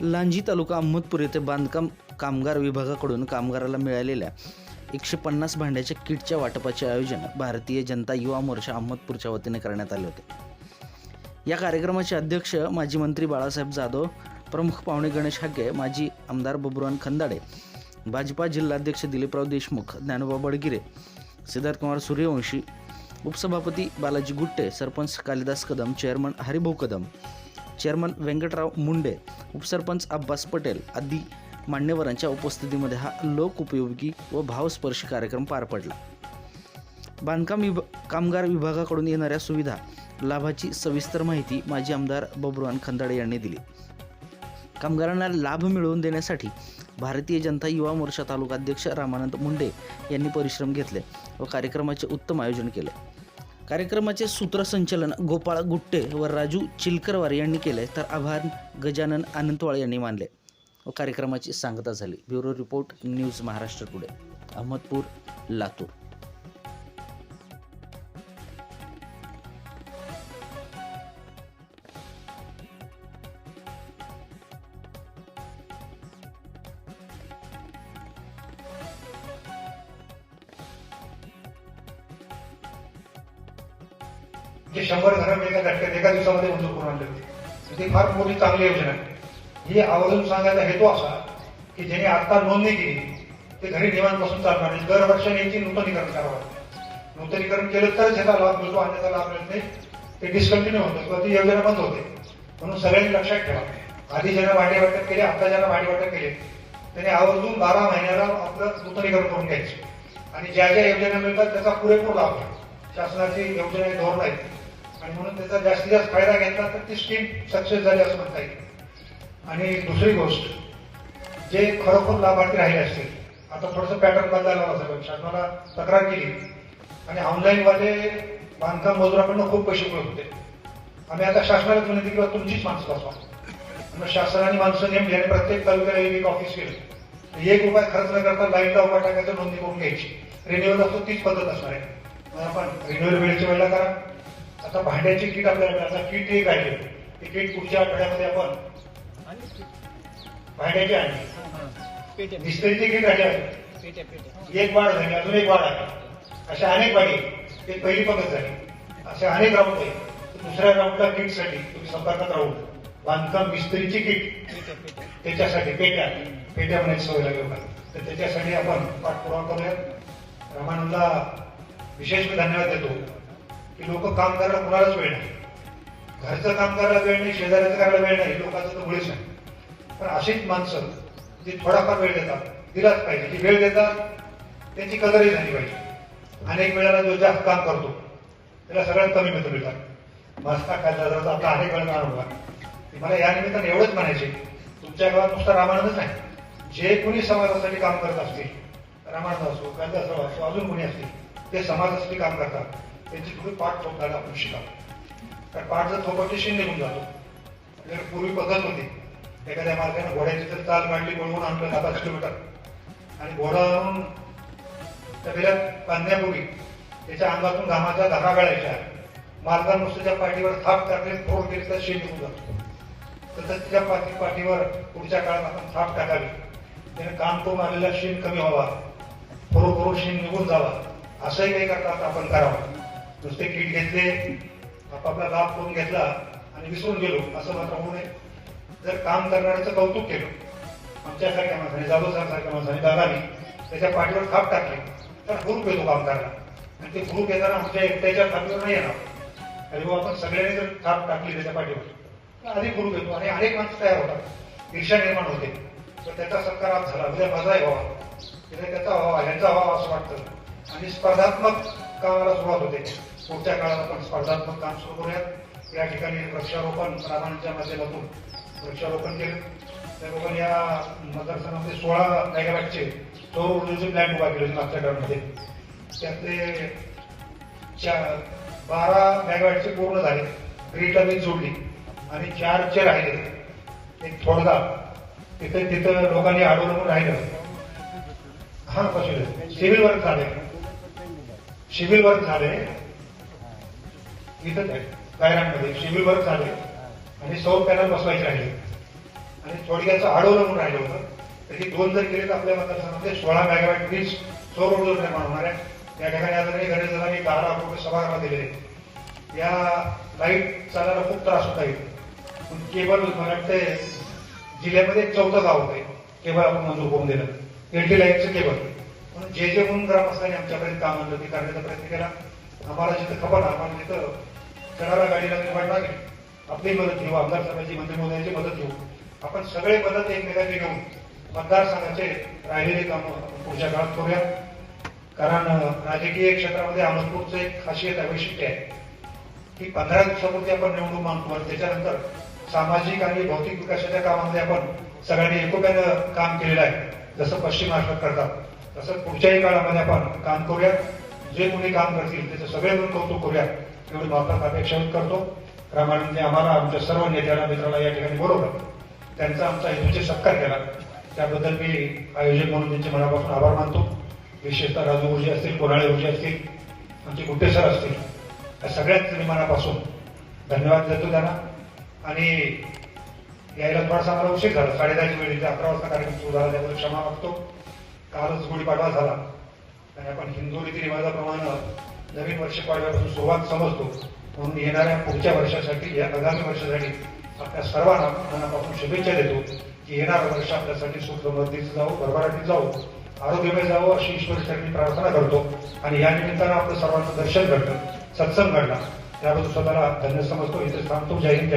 लांजी तालुका अहमदपूर येथे बांधकाम कामगार विभागाकडून कामगाराला मिळालेल्या एकशे पन्नास भांड्याच्या किटच्या वाटपाचे आयोजन भारतीय जनता युवा मोर्चा अहमदपूरच्या वतीने करण्यात आले होते. या कार्यक्रमाचे अध्यक्ष माजी मंत्री बाळासाहेब जाधव प्रमुख पाहुणे गणेश हागे माजी आमदार बबुरान खंदाडे भाजपा जिल्हाध्यक्ष दिलीपराव देशमुख ज्ञानोबा बडगिरे सिद्धार्थ कुमार सूर्यवंशी उपसभापती बालाजी गुट्टे सरपंच कालिदास कदम चेअरमन हरिभाऊ कदम चेअरमन व्यंकटराव मुंडे उपसरपंच अब्बास पटेल आदी मान्यवरांच्या उपस्थितीमध्ये हा लोकउपयोगी व भावस्पर्शी कार्यक्रम पार पडला. बांधकाम विभ कामगार विभागाकडून येणाऱ्या सुविधा लाभाची सविस्तर माहिती माजी आमदार बबरुवान खंदाडे यांनी दिली. कामगारांना लाभ मिळवून देण्यासाठी भारतीय जनता युवा मोर्चा तालुकाध्यक्ष रामानंद मुंडे यांनी परिश्रम घेतले व कार्यक्रमाचे उत्तम आयोजन केले. कार्यक्रमाचे सूत्रसंचलन गोपाळ गुट्टे व राजू चिलकरवार यांनी केले तर आभार गजानन अनंतवाळ यांनी मानले. व कार्यक्रमाची सांगता झाली. Bureau report news Maharashtra today Ahmedpur Latur. म्हणजे शंभर घरं एका घटक्यात एका दिवसामध्ये मंजूर करून आणले होते. ती फार मोठी चांगली योजना आहे. ही आवर्जून सांगायचा हेतू असा की ज्यांनी आता नोंदणी केली ते घरी निवांपासून चालणार नाही. दरवर्षाने याची नूतनीकरण करावं नूतनीकरण केलं तरच ह्याचा लाभ मिळतो अन्यथा लाभ मिळत नाही. ते डिस्कंटिन्यू होतं किंवा ती योजना बंद होते. म्हणून सगळ्यांनी लक्षात ठेवा. आधी ज्यांना भाडे वाटप केले आता ज्यांना भाडे वाटप केले त्याने आवर्जून बारा महिन्याला आपलं नूतनीकरण करून घ्यायचं. आणि ज्या ज्या योजना मिळतात त्याचा पुरेपूर लाभ घ्या. शासनाची योजना धोरण आहेत. आणि म्हणून त्याचा जास्तीत जास्त फायदा घेतला तर ती स्कीम सक्सेस झाली असं म्हणता येईल. आणि दुसरी गोष्ट जे खरोखर लाभार्थी राहिले असतील आता थोडंसं पॅटर्न बदलायला होता सगळं. शासनाला तक्रार केली आणि ऑनलाईनवाले बांधकाम मजुराकडनं खूप पैसे मिळत होते. आम्ही आता शासनाला विनंती किंवा तुमचीच माणसं बसवा. मग शासनाने माणसं नेमली आणि प्रत्येक तालुक्याला एक एक ऑफिस केलं. एक उपाय खर्च न करता लाईनला उभा टाकायचं नोंदणी करून घ्यायची. रिन्युअल असतो तीच पद्धत असणार आहे. आपण रिन्युअल वेळेच्या वेळेला करा. आता भांड्याची किट आपल्याला मिळालं. आता किट एक आहे ती किट पुढच्या आठवड्यामध्ये आपण भांड्याची आणली मिस्त्रीची किट आहे. एक वाढ झाली अजून एक वाढ आहे. अशा अनेक वाढी एक पहिली पद्धत झाली. असे अनेक राऊंड आहे दुसऱ्या राऊंडला किटसाठी तुम्ही संपर्कात राहू बांधकाम मिस्त्रीची किट त्याच्यासाठी पेट्या. पेट्या म्हणायची सवय लागेल. तर त्याच्यासाठी आपण पाठपुरावा करूयात रामानंदला विशेष धन्यवाद देतो. लोक काम करायला कुणालाच वेळ नाही. घरचं काम करायला वेळ नाही शेजाऱ्याचं करायला वेळ नाही लोकांचं तर मुळीच नाही. पण अशीच माणसं जी थोडाफार वेळ देतात दिलाच पाहिजे. जी वेळ देतात त्याची कदरही झाली पाहिजे. अनेक वेळाला जो जास्त काम करतो त्याला सगळ्यात कमी मित्र मिळतात. मस्ता खायचा जातो आता अनेक वेळा अनुभव मला या निमित्ताने एवढंच म्हणायचे तुमच्या गावात नुसतं रामानंदच नाही. जे कोणी समाजासाठी काम करत असतील रामानंद असो कालिदासराव असो अजून कोणी असतील ते समाजासाठी काम करतात. त्यांची थोडी पाठ थोपटायला आपण शिकावं कारण पाठ जर थोपटशी निघून जातो. जर पूर्वी पद्धत होती एखाद्या मार्गाने घोड्याची तर चाल मांडली बळवून आणलं दहा पाच किलोमीटर. आणि घोडा आणून त्या बांधण्यापूर्वी त्याच्या अंगातून घामाच्या धागा गळायच्या मार्गाने नुसत्याच्या पाठीवर थाप टाकले थोड केली तर शेण निघून जातो. तसंच त्या पाठी पाठीवर पुढच्या काळात आपण थाप टाकावी. त्याने काम तो आलेला शेण कमी व्हावा. फोडू फोडू शेण निघून जावा. असंही काही करतात आता आपण करावं. नुसते किट घेतले आपापला लाभ करून घेतला आणि विसरून गेलो असं मात्र होऊ नये. जर काम करणाऱ्याचं कौतुक केलं आमच्यासारख्या माणसाने जाधव सारख्या माणसाने दादानी त्याच्या पाठीवर थाप टाकले तर ग्रुप येतो काम करायला आणि ते ग्रुप येताना आमच्या एकट्याच्या खात्यावर नाही येणार. अरे बाबा आपण सगळ्यांनी जर थाप टाकली त्याच्या पाठीवर तर अधिक ग्रुप येतो आणि अनेक माणसं तयार होतात. ईर्षा निर्माण होते. तर त्याचा सत्कार आज झाला. उद्या माझाही व्हावा. उद्या त्याचा व्हावा ह्याचा व्हावा असं वाटतं. आणि स्पर्धात्मक कामाला सुरुवात होते. पुढच्या काळात आपण स्पर्धात्मक काम सुरू करूयात? या ठिकाणी वृक्षारोपण रामांच्या माध्यमातून वृक्षारोपण केलं. त्या लोकांनी या मतदारसंघामध्ये सोळा मेगावॅटचे सौर ऊर्जेचे प्लॅन उभा केले मागच्या टर्ममध्ये त्यातले चार बारा मेगावॅटचे पूर्ण झाले. ग्रीड टर्बिन जोडली आणि चारचे राहिले एक थोडदा तिथे तिथं लोकांनी अडवलं राहिलं. हा कशी सिव्हिल वर्क झाले. सिव्हिल वर्क झाले. इथं गायरांमध्ये सिव्हिल वर्क झाले. आणि सौर पॅनल बसवायचे राहिले आणि थोडक्याचं आडवलं म्हणून राहिलं होतं. तर दोन जर केले तर आपल्या मतदारसंघामध्ये सोळा मेगावॅट वीज सौर ऊर्जा निर्माण होणार आहे. त्या ठिकाणी आता गणेश दादांनी दहा लाख रुपये सभागृहात दिलेले या लाइट चालायला खूप त्रास होता येईल पण केबल मला जिल्ह्यामध्ये एक चौथं गाव होते केबल आपण मंजूर करून दिलं. एलटी लाईटचं केबल. म्हणून जे जे म्हणून ग्रामस्थांनी आमच्यापर्यंत काम आणलं ते करण्याचा प्रयत्न केला. आम्हाला जिथं खबर आम्हाला जिथं चढाव्या गाडीला निर्माण लागेल आपली मदत घेऊ आमदार साहेबांची मंत्री महोदयांची मदत घेऊ. आपण सगळे मदत एकमेकांची घेऊन मतदारसंघाचे राहिलेले काम पुढच्या काळात करूया. कारण राजकीय क्षेत्रामध्ये अहमदपूरचं एक खासियत वैशिष्ट्य आहे. की पंधरा दिवसापूर्वी आपण निवडणूक मानतो आणि त्याच्यानंतर सामाजिक आणि भौतिक विकासाच्या कामामध्ये आपण सगळ्यांनी एकोप्यानं काम केलेलं आहे. जसं पश्चिम महाराष्ट्रात करतात तसं पुढच्याही काळामध्ये आपण काम करूया. जे कोणी काम करतील त्याचं सगळे मिळून कौतुक करूया. एवढी महत्वाची अपेक्षा करतो. प्रामाणिकने आम्हाला आमच्या सर्व नेत्याला मित्राला या ठिकाणी बोलवलं. त्यांचा आमचा हेतूचे सत्कार केला. त्याबद्दल मी आयोजक म्हणून त्यांचे मनापासून आभार मानतो. विशेषतः राजू ऊर्जे असतील कोराळे ऊर्जे असतील आमचे गुट्टे सर असतील या सगळ्यात मनापासून धन्यवाद देतो त्यांना. आणि यायला थोडासा मला उशीर झाला. साडेदहाची वेळ इथे अकरा वाजता कार्यक्रम सुरू झाला त्यामुळे क्षमा मागतो. कालच गुढीपाडवा झाला. आणि आपण हिंदू रीतिरिवाजाप्रमाणे नवीन वर्ष पाडव्यापासून सुरुवात समजतो. म्हणून येणाऱ्या पुढच्या वर्षासाठी या आगामी वर्षासाठी आपल्या सर्वांना मनापासून शुभेच्छा देतो की येणारं वर्ष आपल्यासाठी सुख समृद्धीचं जावं भरभराटीत जावं. आरोग्यमय जावं अशी ईश्वरचरणी प्रार्थना करतो. आणि या निमित्तानं आपलं सर्वांचं दर्शन घडलं सत्संग घडला. त्याबद्दल स्वतःला धन्य समजतो. इथे थांबतो. जय हिंद